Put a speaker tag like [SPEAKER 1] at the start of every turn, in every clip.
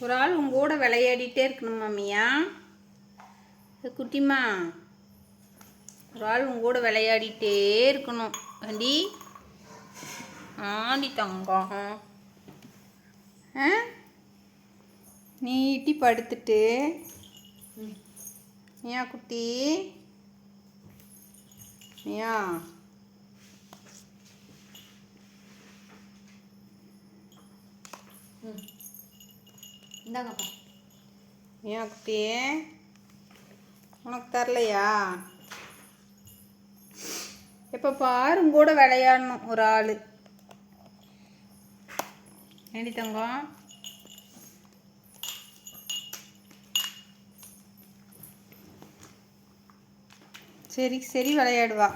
[SPEAKER 1] ஒரு ஆள் உங்க கூட விளையாடிட்டே இருக்கணும் மாமியா. குட்டிமா ஒரு ஆள் உங்க கூட விளையாடிட்டே இருக்கணும். ஆண்டி. ஆண்டி தங்கம். ஆ? நீட்டி படுத்துட்டு. ஏன் குட்டி? ஏன்?
[SPEAKER 2] இந்தாங்கப்பா.
[SPEAKER 1] ஏன் குட்டி? உனக்கு தரலையா? இப்போ பாரு கூட விளையாடணும் ஒரு ஆள். ஏண்டி தங்கம்? சரி சரி விளையாடுவா.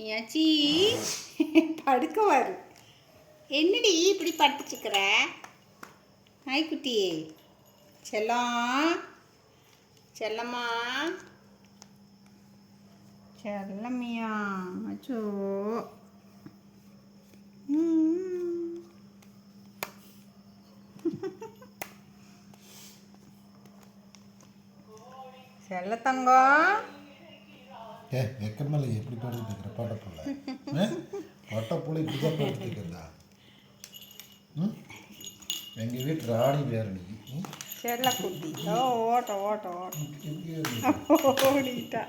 [SPEAKER 1] ஏச்சி படுக்க வரு என்னடி இப்படி படுத்துச்சுக்கிற நாய்க்குட்டி செல்லம் செல்லம்மா. செல்லம்மியா. அச்சோ. செல்ல தங்கம்
[SPEAKER 3] ஏ வெக்கமல்ல எப்படி படுத்துட்டு இருக்கிற பட்டப்புள்ள பட்டப்புள்ள இப்படி தான் படுத்துட்டு இருக்கிறதா ம்? எங்கள் வீட்டு ராணி ம்?
[SPEAKER 1] செல்ல குட்டி. ஓட்ட ஓட்ட ஓட்ட. ஓடிட்டா.